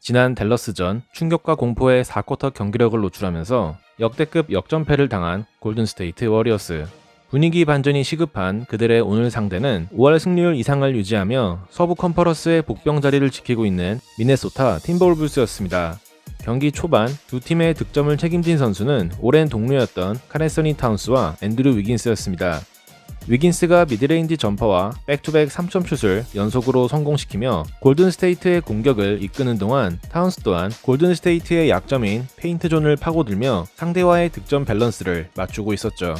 지난 댈러스전 충격과 공포의 4쿼터 경기력을 노출하면서 역대급 역전패를 당한 골든스테이트 워리어스. 분위기 반전이 시급한 그들의 오늘 상대는 5월 승리율 이상을 유지하며 서부 컨퍼런스의 복병 자리를 지키고 있는 미네소타 팀버울브스였습니다. 경기 초반 두 팀의 득점을 책임진 선수는 오랜 동료였던 카레서니 타운스와 앤드류 위긴스였습니다. 위긴스가 미드레인지 점퍼와 백투백 3점 슛을 연속으로 성공시키며 골든스테이트의 공격을 이끄는 동안 타운스 또한 골든스테이트의 약점인 페인트존을 파고들며 상대와의 득점 밸런스를 맞추고 있었죠.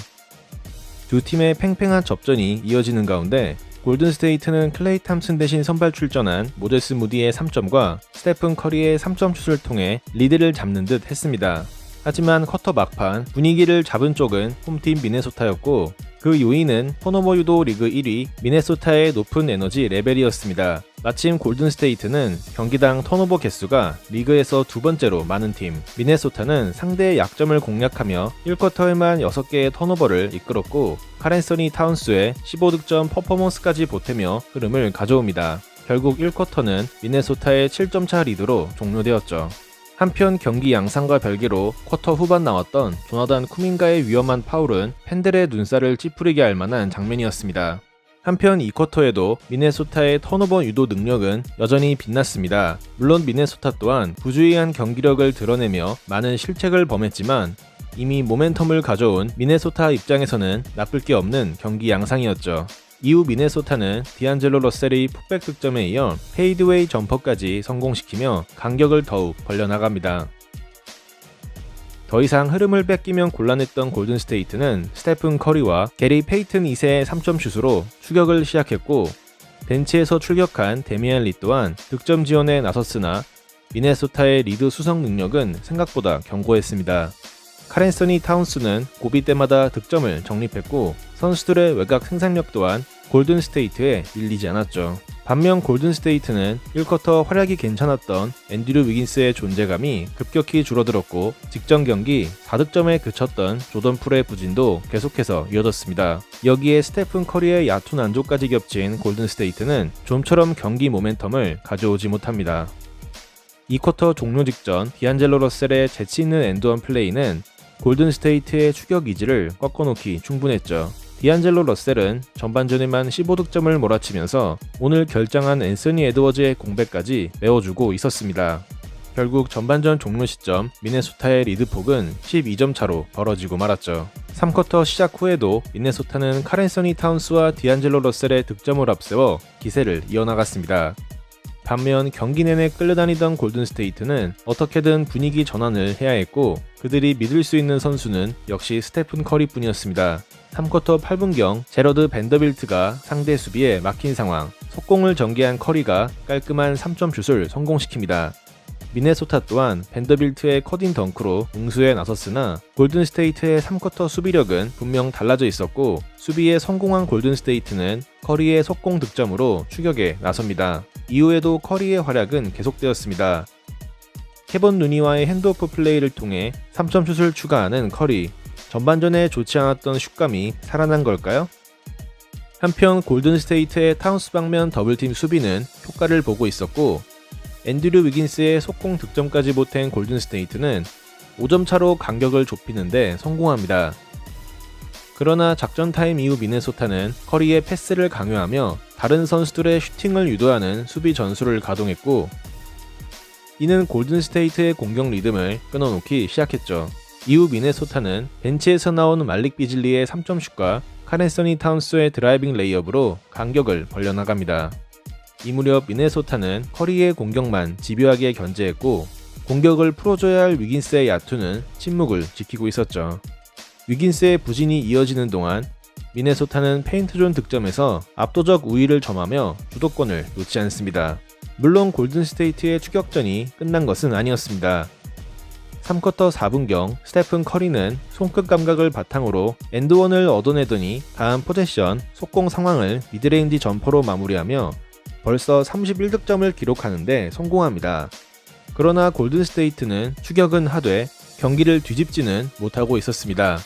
두 팀의 팽팽한 접전이 이어지는 가운데 골든스테이트는 클레이 탐슨 대신 선발 출전한 모제스 무디의 3점과 스테픈 커리의 3점 슛을 통해 리드를 잡는 듯 했습니다. 하지만 쿼터 막판 분위기를 잡은 쪽은 홈팀 미네소타였고 그 요인은 턴오버 유도 리그 1위 미네소타의 높은 에너지 레벨이었습니다. 마침 골든스테이트는 경기당 턴오버 개수가 리그에서 두 번째로 많은 팀, 미네소타는 상대의 약점을 공략하며 1쿼터에만 6개의 턴오버를 이끌었고 카렌서니 타운스의 15득점 퍼포먼스까지 보태며 흐름을 가져옵니다. 결국 1쿼터는 미네소타의 7점차 리드로 종료되었죠. 한편 경기 양상과 별개로 쿼터 후반 나왔던 조나단 쿠민가의 위험한 파울은 팬들의 눈살을 찌푸리게 할 만한 장면이었습니다. 한편 이 쿼터에도 미네소타의 턴오버 유도 능력은 여전히 빛났습니다. 물론 미네소타 또한 부주의한 경기력을 드러내며 많은 실책을 범했지만 이미 모멘텀을 가져온 미네소타 입장에서는 나쁠 게 없는 경기 양상이었죠. 이후 미네소타는 디안젤로 러셀의 풋백 득점에 이어 페이드웨이 점퍼까지 성공시키며 간격을 더욱 벌려나갑니다. 더 이상 흐름을 뺏기면 곤란했던 골든스테이트는 스테픈 커리와 게리 페이튼 2세의 3점 슛으로 추격을 시작했고 벤치에서 출격한 데미안 리 또한 득점 지원에 나섰으나 미네소타의 리드 수성 능력은 생각보다 견고했습니다. 카렌서니 타운스는 고비 때마다 득점을 적립했고 선수들의 외곽 생산력 또한 골든스테이트에 밀리지 않았죠. 반면 골든스테이트는 1쿼터 활약이 괜찮았던 앤드류 위긴스의 존재감이 급격히 줄어들었고 직전 경기 4득점에 그쳤던 조던 풀의 부진도 계속해서 이어졌습니다. 여기에 스테픈 커리의 얕은 안조까지 겹친 골든스테이트는 좀처럼 경기 모멘텀을 가져오지 못합니다. 2쿼터 종료 직전 디안젤로 러셀의 재치있는 엔드원 플레이는 골든스테이트의 추격 이지를 꺾어놓기 충분했죠. 디안젤로 러셀은 전반전에만 15득점을 몰아치면서 오늘 결정한 앤서니 에드워즈의 공백까지 메워주고 있었습니다. 결국 전반전 종료 시점 미네소타의 리드폭은 12점 차로 벌어지고 말았죠. 3쿼터 시작 후에도 미네소타는 카렌서니 타운스와 디안젤로 러셀의 득점을 앞세워 기세를 이어나갔습니다. 반면 경기 내내 끌려다니던 골든스테이트는 어떻게든 분위기 전환을 해야 했고 그들이 믿을 수 있는 선수는 역시 스테픈 커리뿐이었습니다. 3쿼터 8분경 제러드 벤더빌트가 상대 수비에 막힌 상황, 속공을 전개한 커리가 깔끔한 3점 슛을 성공시킵니다. 미네소타 또한 벤더빌트의 커딩 덩크로 응수에 나섰으나 골든스테이트의 3쿼터 수비력은 분명 달라져 있었고 수비에 성공한 골든스테이트는 커리의 속공 득점으로 추격에 나섭니다. 이후에도 커리의 활약은 계속되었습니다. 케본 누니와의 핸드오프 플레이를 통해 3점 슛을 추가하는 커리. 전반전에 좋지 않았던 슛감이 살아난 걸까요? 한편 골든스테이트의 타운스 방면 더블팀 수비는 효과를 보고 있었고 앤드류 위긴스의 속공 득점까지 보탠 골든스테이트는 5점 차로 간격을 좁히는데 성공합니다. 그러나 작전 타임 이후 미네소타는 커리의 패스를 강요하며 다른 선수들의 슈팅을 유도하는 수비 전술을 가동했고 이는 골든스테이트의 공격 리듬을 끊어놓기 시작했죠. 이후 미네소타는 벤치에서 나온 말릭 비즐리의 3점슛과 카렌서니 타운스의 드라이빙 레이업으로 간격을 벌려나갑니다. 이 무렵 미네소타는 커리의 공격만 집요하게 견제했고 공격을 풀어줘야 할 위긴스의 야투는 침묵을 지키고 있었죠. 위긴스의 부진이 이어지는 동안 미네소타는 페인트존 득점에서 압도적 우위를 점하며 주도권을 놓지 않습니다. 물론 골든스테이트의 추격전이 끝난 것은 아니었습니다. 3쿼터 4분경 스테픈 커리는 손끝 감각을 바탕으로 엔드원을 얻어내더니 다음 포제션 속공 상황을 미드레인지 점퍼로 마무리하며 벌써 31득점을 기록하는데 성공합니다. 그러나 골든스테이트는 추격은 하되 경기를 뒤집지는 못하고 있었습니다.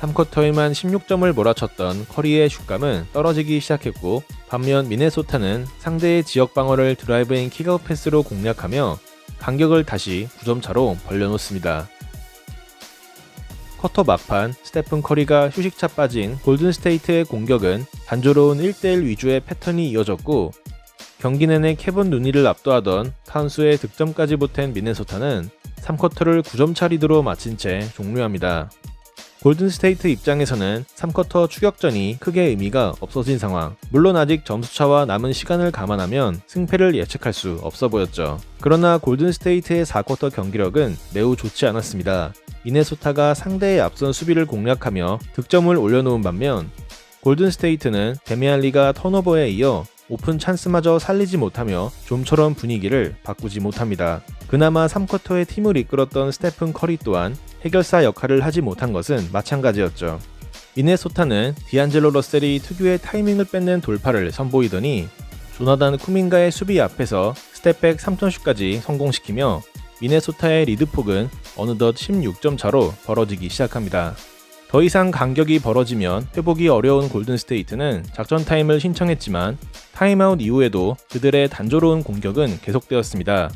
3쿼터에만 16점을 몰아쳤던 커리의 슛감은 떨어지기 시작했고 반면 미네소타는 상대의 지역 방어를 드라이브인 킥아웃 패스로 공략하며 간격을 다시 9점 차로 벌려놓습니다. 쿼터 막판 스테픈 커리가 휴식차 빠진 골든스테이트의 공격은 단조로운 1대1 위주의 패턴이 이어졌고 경기 내내 케본 누니를 압도하던 타운스의 득점까지 보탠 미네소타는 3쿼터를 9점 차 리드로 마친 채 종료합니다. 골든스테이트 입장에서는 3쿼터 추격전이 크게 의미가 없어진 상황. 물론 아직 점수차와 남은 시간을 감안하면 승패를 예측할 수 없어 보였죠. 그러나 골든스테이트의 4쿼터 경기력은 매우 좋지 않았습니다. 미네소타가 상대의 앞선 수비를 공략하며 득점을 올려놓은 반면 골든스테이트는 데미안리가 턴오버에 이어 오픈 찬스마저 살리지 못하며 좀처럼 분위기를 바꾸지 못합니다. 그나마 3쿼터에 팀을 이끌었던 스테픈 커리 또한 해결사 역할을 하지 못한 것은 마찬가지였죠. 미네소타는 디안젤로 러셀이 특유의 타이밍을 뺏는 돌파를 선보이더니 조나단 쿠민가의 수비 앞에서 스텝백 3점슛까지 성공시키며 미네소타의 리드폭은 어느덧 16점 차로 벌어지기 시작합니다. 더 이상 간격이 벌어지면 회복이 어려운 골든스테이트는 작전 타임을 신청했지만 타임아웃 이후에도 그들의 단조로운 공격은 계속되었습니다.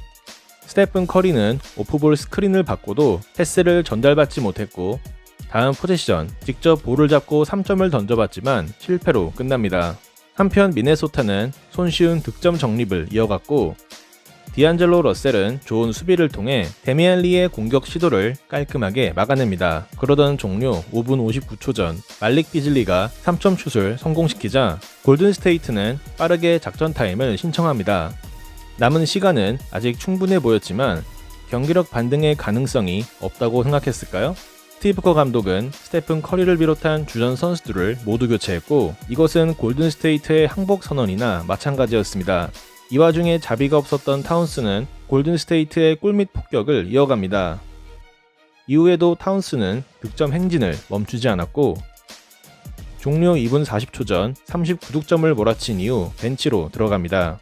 스테픈 커리는 오프볼 스크린을 받고도 패스를 전달받지 못했고 다음 포제션 직접 볼을 잡고 3점을 던져봤지만 실패로 끝납니다. 한편 미네소타는 손쉬운 득점 정립을 이어갔고 디안젤로 러셀은 좋은 수비를 통해 데미안 리의 공격 시도를 깔끔하게 막아냅니다. 그러던 종료 5분 59초 전 말릭 비즐리가 3점 슛을 성공시키자 골든 스테이트는 빠르게 작전 타임을 신청합니다. 남은 시간은 아직 충분해 보였지만 경기력 반등의 가능성이 없다고 생각했을까요? 스티브 커 감독은 스테픈 커리를 비롯한 주전 선수들을 모두 교체했고 이것은 골든스테이트의 항복 선언이나 마찬가지였습니다. 이 와중에 자비가 없었던 타운스는 골든스테이트의 꿀밑 폭격을 이어갑니다. 이후에도 타운스는 득점 행진을 멈추지 않았고 종료 2분 40초 전 39득점을 몰아친 이후 벤치로 들어갑니다.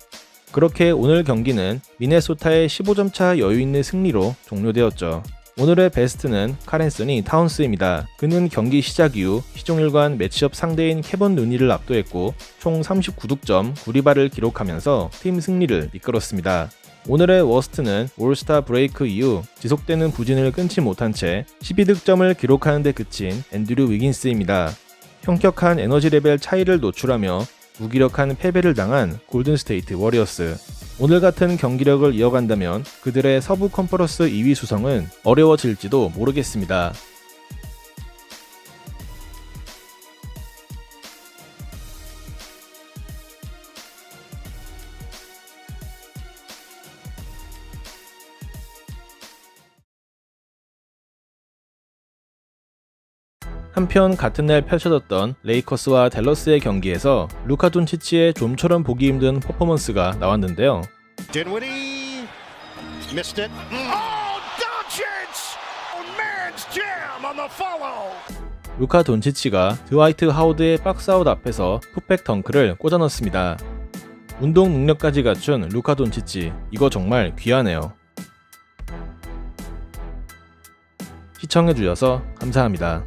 그렇게 오늘 경기는 미네소타의 15점 차 여유 있는 승리로 종료되었죠. 오늘의 베스트는 카렌슨이 타운스입니다. 그는 경기 시작 이후 시종일관 매치업 상대인 캐번 누니를 압도했고 총 39득점 9리바를 기록하면서 팀 승리를 이끌었습니다. 오늘의 워스트는 올스타 브레이크 이후 지속되는 부진을 끊지 못한 채 12득점을 기록하는 데 그친 앤드류 위긴스입니다. 현격한 에너지 레벨 차이를 노출하며 무기력한 패배를 당한 골든스테이트 워리어스. 오늘 같은 경기력을 이어간다면 그들의 서부 컨퍼런스 2위 수성은 어려워질지도 모르겠습니다. 한편 같은 날 펼쳐졌던 레이커스와 댈러스의 경기에서 루카 돈치치의 좀처럼 보기 힘든 퍼포먼스가 나왔는데요. It. Oh. 루카 돈치치가 드와이트 하우드의 박스아웃 앞에서 풋백 덩크를 꽂아 넣습니다. 운동 능력까지 갖춘 루카 돈치치, 이거 정말 귀하네요. 시청해주셔서 감사합니다.